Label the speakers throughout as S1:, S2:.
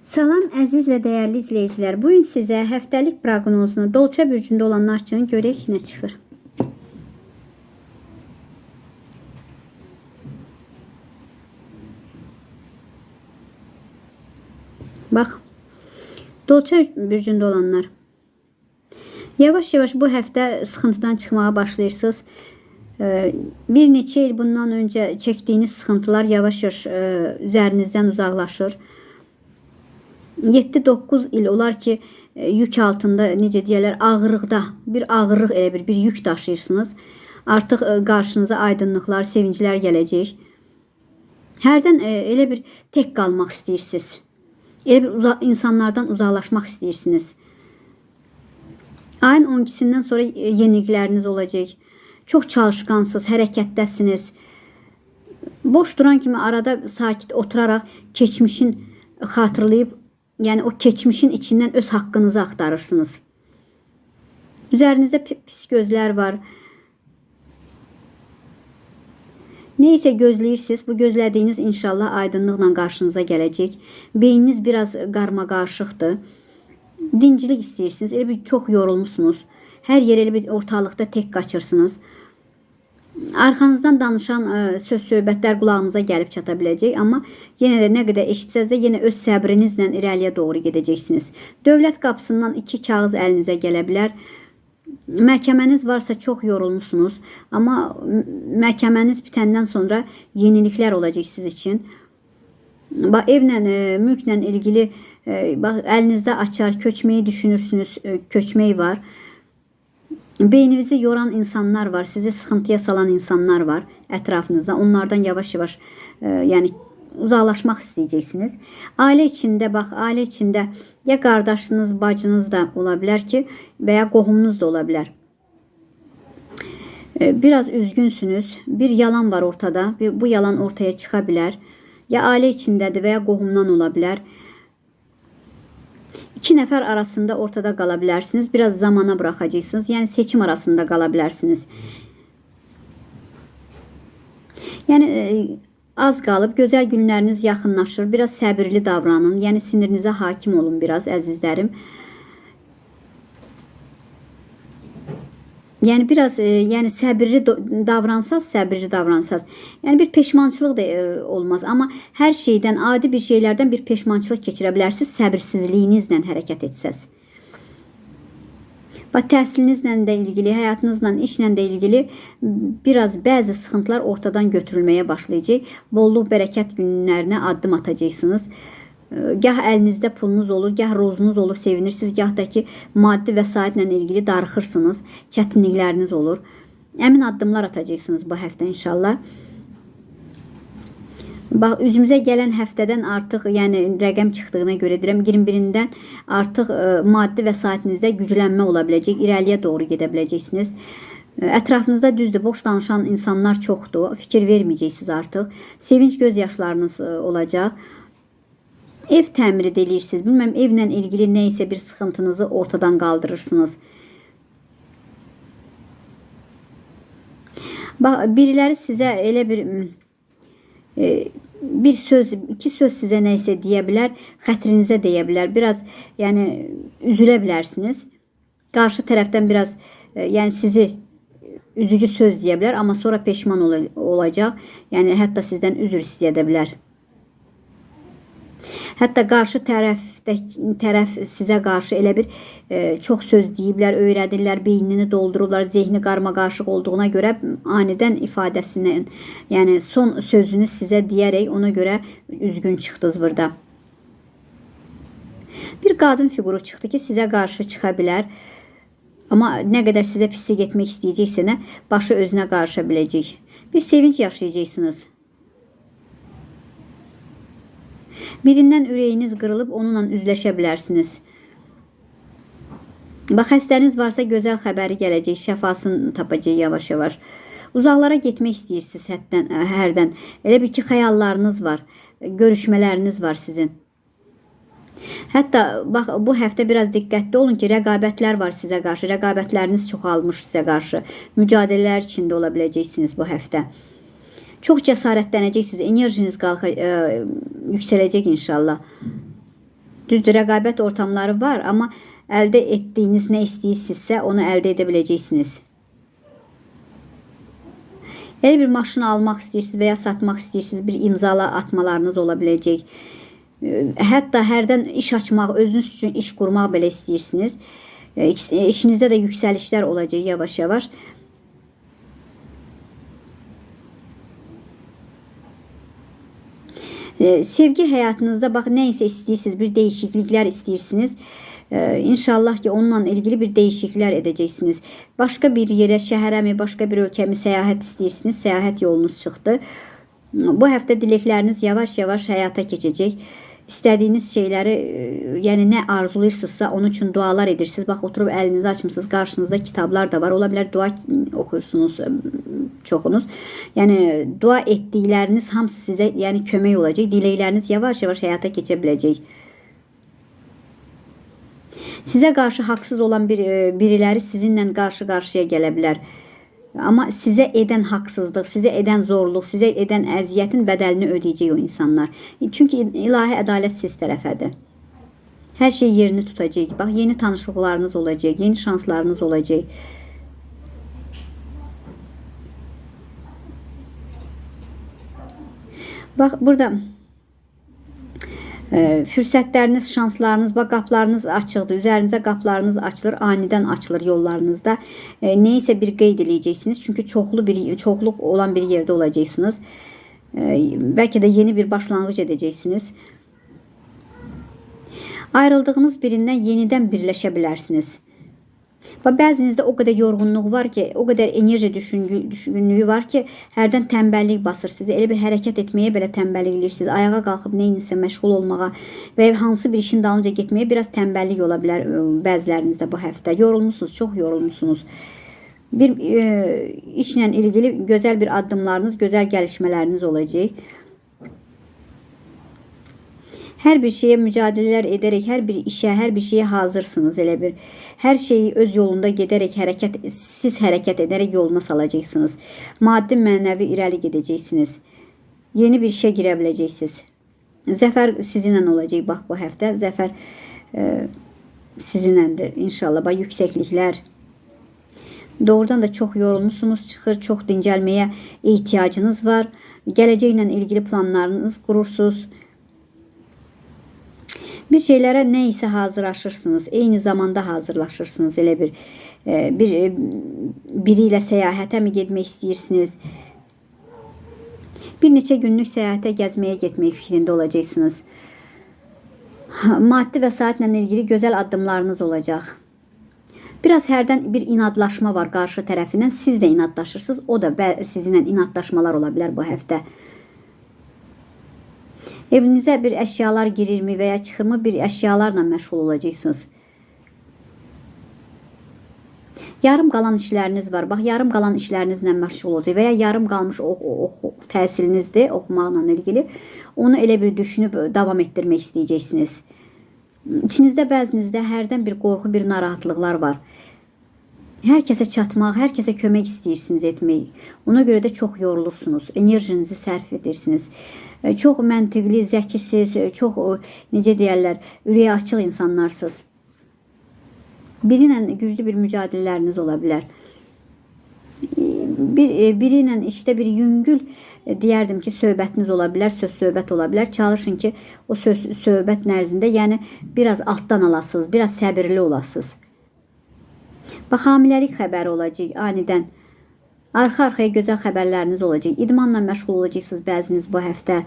S1: Salam əziz və dəyərli izləyicilər. Bu gün sizə həftəlik proqnozunu Dolça bürcündə olanlar üçün görək nə çıxır. Bax. Dolça bürcündə olanlar. Yavaş-yavaş bu həftə sıxıntıdan çıxmağa başlayırsınız. Ee, Bir neçə il bundan öncə çəkdiyiniz sıxıntılar yavaş-yavaş e, üzərinizdən uzaqlaşır. 7-9 il olar ki e, yük altında necə deyirlər ağırlıqda bir ağırlıq elə bir bir yük daşıyırsınız. Artıq e, qarşınıza aydınlıqlar, sevinclər gələcək. Hərdən e, elə bir tək qalmaq istəyirsiniz. Elə bir uza insanlardan uzaqlaşmaq istəyirsiniz. Ayın 12-sindən sonra yenilikləriniz olacaq. Çox çalışqansınız, hərəkətdəsiniz. Boş duran kimi arada sakit oturaraq keçmişin xatırlayıb, yəni o keçmişin içindən öz haqqınızı axtarırsınız. Üzərinizdə pi- pis gözlər var. Neysə gözləyirsiniz, bu gözlədiyiniz inşallah aydınlıqla qarşınıza gələcək. Beyniniz biraz qarma-qarışıqdır. Dincilik istəyirsiniz, elə bir çox yorulmusunuz. Hər yer elə bir ortalıqda tək qaçırsınız. Arxanızdan danışan ə, söz söhbətlər qulağınıza gəlib çata biləcək, amma yenə də nə qədər eşitsəz də yenə öz səbrinizlə irəliyə doğru gedəcəksiniz. Dövlət qapısından iki kağız əlinizə gələ bilər. Məhkəməniz varsa çox yorulmusunuz, amma məhkəməniz bitəndən sonra yeniliklər olacaq siz üçün. Bax evlə, e, mülklə ilgili e, bax əlinizdə açar, köçməyi düşünürsünüz, e, köçmək var. Beyninizi yoran insanlar var, sizi sıxıntıya salan insanlar var ətrafınızda. Onlardan yavaş-yavaş e, yəni uzaqlaşmaq istəyəcəksiniz. Ailə içində bax, ailə içində ya qardaşınız, bacınız da ola bilər ki, və ya qohumunuz da ola bilər. E, Biraz üzgünsünüz. Bir yalan var ortada. Bu yalan ortaya çıxa bilər. Ya ailə içindədir və ya qohumdan ola bilər. İki nəfər arasında ortada qala bilərsiniz. Biraz zamana buraxacaqsınız. Yəni seçim arasında qala bilərsiniz. Yəni e, az qalıb gözəl günləriniz yaxınlaşır. Biraz səbirli davranın. Yəni sinirinizə hakim olun biraz əzizlərim. Yəni biraz e, yəni səbirli davransaz, səbirli davransaz. Yəni bir peşmançılıq da e, olmaz, amma hər şeydən, adi bir şeylərdən bir peşmançılıq keçirə bilərsiniz səbirsizliyinizlə hərəkət etsəz. Və təhsilinizlə də ilgili, həyatınızla, işlə də ilgili biraz bəzi sıxıntılar ortadan götürülməyə başlayacaq. Bolluq, bərəkət günlərinə addım atacaqsınız. Gah əlinizdə pulunuz olur, gah rozunuz olur, sevinirsiniz, gah da ki maddi vəsaitlə ilgili darıxırsınız, çətinlikləriniz olur. Əmin addımlar atacaqsınız bu həftə inşallah. Bax üzümüzə gələn həftədən artıq, yəni rəqəm çıxdığına görə deyirəm 21-dən artıq ə, maddi vəsaitinizdə güclənmə ola biləcək, irəliyə doğru gedə biləcəksiniz. Ə, Ətrafınızda düzdür, boş danışan insanlar çoxdur. Fikir verməyəcəksiniz artıq. Sevinç göz yaşlarınız ə, olacaq. Ev təmiri də eləyirsiniz. Bilməm evlə ilgili nə isə bir sıxıntınızı ortadan qaldırırsınız. Bax biriləri sizə elə bir m, e, bir söz, iki söz sizə nə isə deyə bilər, xətrinizə deyə bilər. Biraz yəni üzülə bilərsiniz. Qarşı tərəfdən biraz e, yəni sizi üzücü söz deyə bilər, amma sonra peşman ola- olacaq. Yəni hətta sizdən üzr istəyə də bilər. Hətta qarşı tərəfdə tərəf sizə qarşı elə bir e, çox söz deyiblər, öyrədirlər, beynini doldururlar, zehni qarmaqarışıq olduğuna görə anidən ifadəsindən, yəni son sözünü sizə deyərək ona görə üzgün çıxdınız burada. Bir qadın fiquru çıxdı ki, sizə qarşı çıxa bilər. Amma nə qədər sizə pislik etmək istəyəcəksə, başı özünə qarışa biləcək. Bir sevinç yaşayacaqsınız. Birindən ürəyiniz qırılıb onunla üzləşə bilərsiniz. Bax xəstəniz varsa gözəl xəbəri gələcək, şəfasını tapacaq yavaş-yavaş. Uzaqlara getmək istəyirsiniz həddən, hərdən. Elə bir ki, xəyallarınız var, görüşmələriniz var sizin. Hətta bax bu həftə biraz diqqətli olun ki, rəqabətlər var sizə qarşı. Rəqabətləriniz çoxalmış sizə qarşı. Mücadilələr içində ola biləcəksiniz bu həftə. Çox cəsarətlənəcəksiniz. Enerjiniz qalxa, ə, yüksələcək inşallah. Düzdür, rəqabət ortamları var, amma əldə etdiyiniz nə istəyirsinizsə, onu əldə edə biləcəksiniz. Elə bir maşın almaq istəyirsiniz və ya satmaq istəyirsiniz, bir imzala atmalarınız ola biləcək. E, Hətta hərdən iş açmaq, özünüz üçün iş qurmaq belə istəyirsiniz. E, e, İşinizdə də yüksəlişlər olacaq yavaş-yavaş. E, Sevgi həyatınızda bax nə isə istəyirsiniz, bir dəyişikliklər istəyirsiniz. E, İnşallah ki onunla ilgili bir dəyişikliklər edəcəksiniz. Başqa bir yerə, şəhərəmi, başqa bir ölkəmi səyahət istəyirsiniz. Səyahət yolunuz çıxdı. Bu həftə diləkləriniz yavaş-yavaş həyata keçəcək. İstədiyiniz şeyləri, e, yəni nə arzulayırsınızsa, onun üçün dualar edirsiniz. Bax oturub əlinizi açmısınız, qarşınızda kitablar da var. Ola bilər dua oxuyursunuz çoxunuz. Yəni dua etdikləriniz hamısı sizə yəni kömək olacaq. Diləkləriniz yavaş-yavaş həyata keçə biləcək. Sizə qarşı haqsız olan bir e, biriləri sizinlə qarşı-qarşıya gələ bilər. Amma sizə edən haqsızlıq, sizə edən zorluq, sizə edən əziyyətin bədəlini ödəyəcək o insanlar. Çünki ilahi ədalət siz tərəfədir. Hər şey yerini tutacaq. Bax, yeni tanışlıqlarınız olacaq, yeni şanslarınız olacaq. Bax, burada e, fürsətləriniz, şanslarınız, bax qapılarınız açıqdır. Üzərinizə qapılarınız açılır, anidən açılır yollarınızda. E, bir qeyd eləyəcəksiniz. Çünki çoxlu bir çoxluq olan bir yerdə olacaqsınız. E, bəlkə də yeni bir başlanğıc edəcəksiniz. Ayrıldığınız birindən yenidən birləşə bilərsiniz. Və bəzinizdə o qədər yorğunluq var ki, o qədər enerji düşkünlüyü var ki, hərdən tənbəllik basır sizi. Elə bir hərəkət etməyə belə tənbəllik eləyirsiniz. Ayağa qalxıb nə idisə məşğul olmağa və hansı bir işin dalınca getməyə biraz tənbəllik ola bilər ə, bəzilərinizdə bu həftə. Yorulmusunuz, çox yorulmusunuz. Bir e, işlə ilgili gözəl bir addımlarınız, gözəl gəlişmələriniz olacaq. Hər bir şeyə mücadilələr edərək, hər bir işə, hər bir şeyə hazırsınız elə bir. Hər şeyi öz yolunda gedərək hərəkət siz hərəkət edərək yoluna salacaqsınız. Maddi, mənəvi irəli gedəcəksiniz. Yeni bir işə girə biləcəksiniz. Zəfər sizinlə olacaq bax bu həftə. Zəfər e, sizinlədir inşallah. Bax yüksəkliklər. Doğrudan da çox yorulmusunuz, çıxır, çox dincəlməyə ehtiyacınız var. Gələcəklə ilgili planlarınız qurursunuz. Bir şeylərə nə isə hazırlaşırsınız. Eyni zamanda hazırlaşırsınız. Elə bir e, bir e, biri ilə səyahətə mi getmək istəyirsiniz? Bir neçə günlük səyahətə gəzməyə getmək fikrində olacaqsınız. Maddi vəsaitlə ilgili gözəl addımlarınız olacaq. Biraz hərdən bir inadlaşma var qarşı tərəfindən. Siz də inadlaşırsınız. O da sizinlə inadlaşmalar ola bilər bu həftə. Evinizə bir əşyalar girirmi və ya çıxırmı bir əşyalarla məşğul olacaqsınız. Yarım qalan işləriniz var. Bax, yarım qalan işlərinizlə məşğul olacaq və ya yarım qalmış ox, ox təhsilinizdir, oxumaqla ilgili. Onu elə bir düşünüb davam etdirmək istəyəcəksiniz. İçinizdə bəzinizdə hərdən bir qorxu, bir narahatlıqlar var. Çatmaq, hər kəsə kömək istəyirsiniz etmək. Ona görə də çox yorulursunuz. Enerjinizi sərf edirsiniz. E, Çox məntiqli, zəkisiz, e, çox o, necə deyirlər, ürəyə açıq insanlarsınız. Biri ilə güclü bir mücadilələriniz ola bilər. E, Bir e, biri ilə işdə bir yüngül e, deyərdim ki, söhbətiniz ola bilər, söz söhbət ola bilər. Çalışın ki, o söz söhbət nərzində, yəni biraz altdan alasınız, biraz səbirli olasınız. Bax, hamiləlik xəbəri olacaq anidən. Arxa-arxaya gözəl xəbərləriniz olacaq. İdmanla məşğul olacaqsınız bəziniz bu həftə.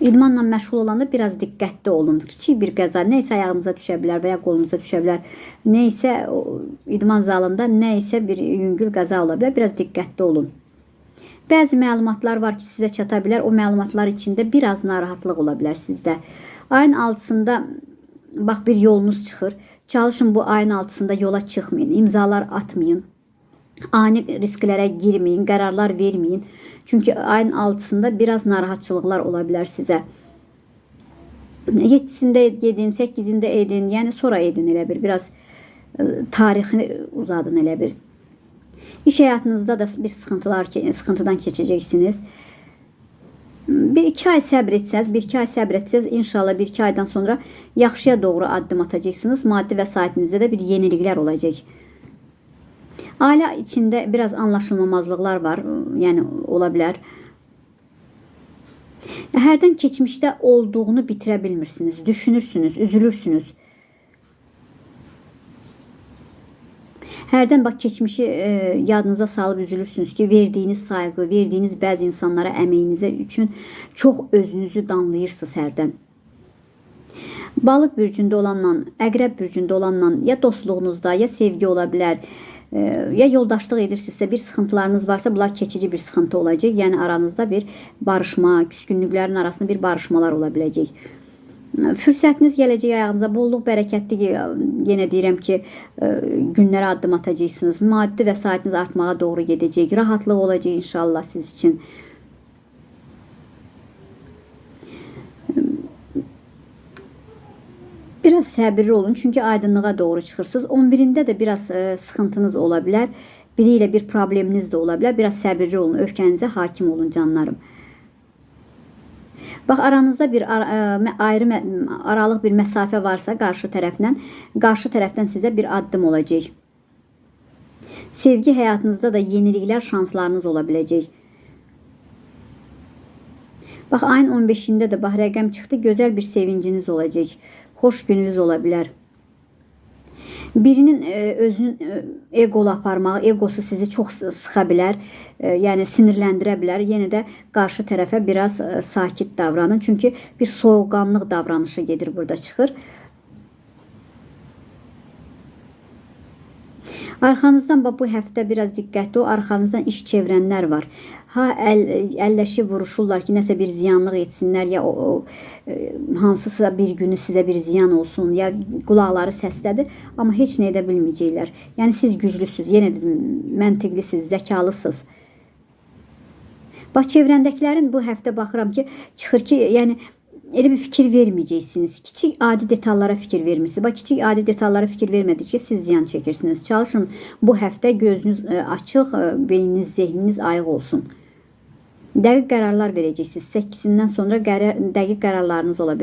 S1: İdmanla məşğul olanda biraz diqqətli olun. Kiçik bir qəza nə isə ayağınıza düşə bilər və ya qolunuza düşə bilər. Nə isə idman zalında nə isə bir yüngül qəza ola bilər. Biraz diqqətli olun. Bəzi məlumatlar var ki, sizə çata bilər. O məlumatlar içində biraz narahatlıq ola bilər sizdə. Ayın 6-sında bax bir yolunuz çıxır. Çalışın bu ayın 6-sında yola çıxmayın. İmzalar atmayın. Ani risklərə girməyin, qərarlar verməyin. Çünki ayın 6-sında biraz narahatçılıqlar ola bilər sizə. 7-sində gedin, 8-ində edin, yəni sonra edin elə bir biraz e, tarixini uzadın elə bir. İş həyatınızda da bir sıxıntılar, sıxıntıdan keçəcəksiniz. Bir iki ay səbr etsəz, bir iki ay səbr etsəz, inşallah bir iki aydan sonra yaxşıya doğru addım atacaqsınız. Maddi vəsaitinizdə də bir yeniliklər olacaq. Ailə içində biraz anlaşılmamazlıqlar var, yəni ola bilər. Hərdən keçmişdə olduğunu bitirə bilmirsiniz, düşünürsünüz, üzülürsünüz. Hərdən bax keçmişi e, yadınıza salıb üzülürsünüz ki, verdiyiniz sayğı, verdiyiniz bəzi insanlara əməyinizə üçün çox özünüzü danlayırsınız hərdən. Balıq bürcündə olanla, əqrəb bürcündə olanla ya dostluğunuzda, ya sevgi ola bilər, e, ya yoldaşlıq edirsinizsə, bir sıxıntılarınız varsa, bunlar keçici bir sıxıntı olacaq. Yəni aranızda bir barışma, küskünlüklərin arasında bir barışmalar ola biləcək. Fürsətiniz gələcək ayağınıza, bolluq, bərəkətli yenə deyirəm ki, e, günlərə addım atacaqsınız. Maddi vəsaitiniz artmağa doğru gedəcək. Rahatlıq olacaq inşallah siz üçün. Biraz səbirli olun çünki aydınlığa doğru çıxırsınız. 11-də də biraz e, sıxıntınız ola bilər. Biri ilə bir probleminiz də ola bilər. Biraz səbirli olun, öfkənizə hakim olun canlarım. Bax aranızda bir ara, ə, ayrı aralıq bir məsafə varsa qarşı tərəfdən, qarşı tərəfdən sizə bir addım olacaq. Sevgi həyatınızda da yeniliklər, şanslarınız ola biləcək. Bax ayın 15-də də bax rəqəm çıxdı, gözəl bir sevinciniz olacaq. Xoş gününüz ola bilər. Birinin e, özünün e, eqolu aparmağı, egosu sizi çox sı- sıxa bilər, e, yəni sinirləndirə bilər. Yenə də qarşı tərəfə biraz e, sakit davranın, çünki bir soyuqqanlıq davranışı gedir burada çıxır. Arxanızdan bax bu həftə biraz diqqətli ol. Arxanızdan iş çevirənlər var. Ha əl, əlləşib vuruşurlar ki, nəsə bir ziyanlıq etsinlər ya o, o e, hansısa bir günü sizə bir ziyan olsun ya qulaqları səslədir, amma heç nə edə bilməyəcəklər. Yəni siz güclüsüz, yenə dedim, məntiqlisiniz, zəkalısınız. Bax çevrəndəkilərin bu həftə baxıram ki, çıxır ki, yəni elə bir fikir verməyəcəksiniz. Kiçik adi detallara fikir vermirsiniz. Bax kiçik adi detallara fikir vermədikcə siz ziyan çəkirsiniz. Çalışın bu həftə gözünüz e, açıq, e, beyniniz, zehniniz ayıq olsun. Dəqiq qərarlar verəcəksiniz. 8-dən sonra qərar, dəqiq qərarlarınız ola.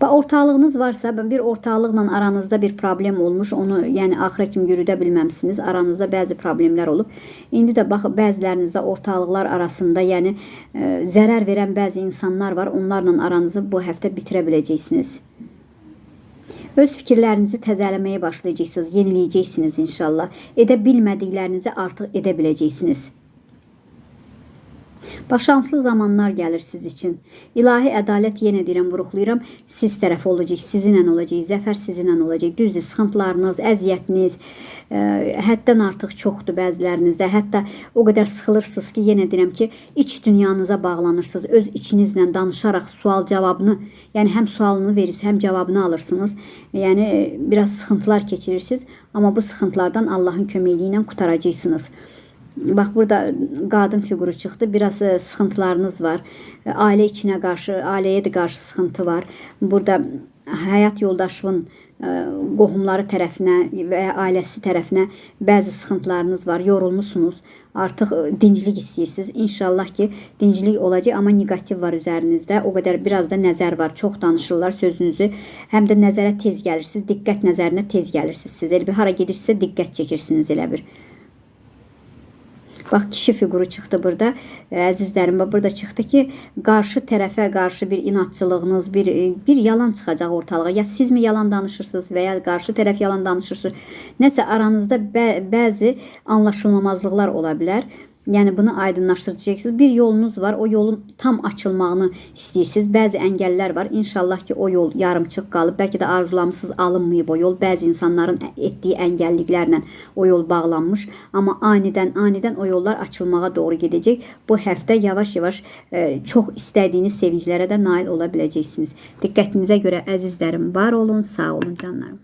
S1: Bax ortağlığınız varsa, bir ortağlıqla aranızda bir problem olmuş, onu yəni axıra kimi yürüdə bilməmisiniz. Aranızda bəzi problemlər olub. İndi də bax bəzilərinizdə ortağlıqlar arasında, yəni e, zərər verən bəzi insanlar var. Onlarla aranızı bu həftə bitirə biləcəksiniz. Öz fikirlərinizi təzələməyə başlayacaqsınız, yeniləyəcəksiniz inşallah. Edə bilmədiklərinizi artıq edə biləcəksiniz. Şanslı zamanlar gəlir siz üçün. İlahi ədalət yenə deyirəm, vurğulayıram. Siz tərəf olacaq, sizinlə olacaq, zəfər sizinlə olacaq. Düzdür, sıxıntılarınız, əziyyətiniz ə, həddən artıq çoxdur bəzilərinizdə. Hətta o qədər sıxılırsınız ki, yenə deyirəm ki, iç dünyanıza bağlanırsınız. Öz içinizlə danışaraq sual cavabını, yəni həm sualını verirsiniz, həm cavabını alırsınız. Yəni biraz sıxıntılar keçirirsiniz, amma bu sıxıntılardan Allahın köməkliyi ilə qutaracaqsınız. Bax burada qadın fiquru çıxdı. Biraz e, sıxıntılarınız var. E, Ailə içinə qarşı, ailəyə də qarşı sıxıntı var. Burada həyat yoldaşının e, qohumları tərəfinə və ailəsi tərəfinə bəzi sıxıntılarınız var. Yorulmusunuz. Artıq dinclik istəyirsiniz. İnşallah ki, dinclik olacaq, amma neqativ var üzərinizdə. O qədər biraz da nəzər var. Çox danışırlar sözünüzü. Həm də nəzərə tez gəlirsiniz. Diqqət nəzərinə tez gəlirsiniz. Siz elə bir hara gedirsinizsə diqqət çəkirsiniz elə bir. Bax kişi fiquru çıxdı burada. Əzizlərim, burada çıxdı ki, qarşı tərəfə qarşı bir inadçılığınız, bir bir yalan çıxacaq ortalığa. Ya siz mi yalan danışırsınız və ya qarşı tərəf yalan danışır. Nəsə aranızda bə bəzi anlaşılmamazlıqlar ola bilər. Yəni bunu aydınlaşdıracaqsınız. Bir yolunuz var. O yolun tam açılmağını istəyirsiniz. Bəzi əngəllər var. İnşallah ki, o yol yarımçıq qalıb. Bəlkə də arzulamısınız, alınmayıb o yol. Bəzi insanların etdiyi əngəlliklərlə o yol bağlanmış, amma anidən anidən o yollar açılmağa doğru gedəcək. Bu həftə yavaş-yavaş e, çox istədiyiniz sevinclərə də nail ola biləcəksiniz. Diqqətinizə görə əzizlərim, var olun, sağ olun canlarım.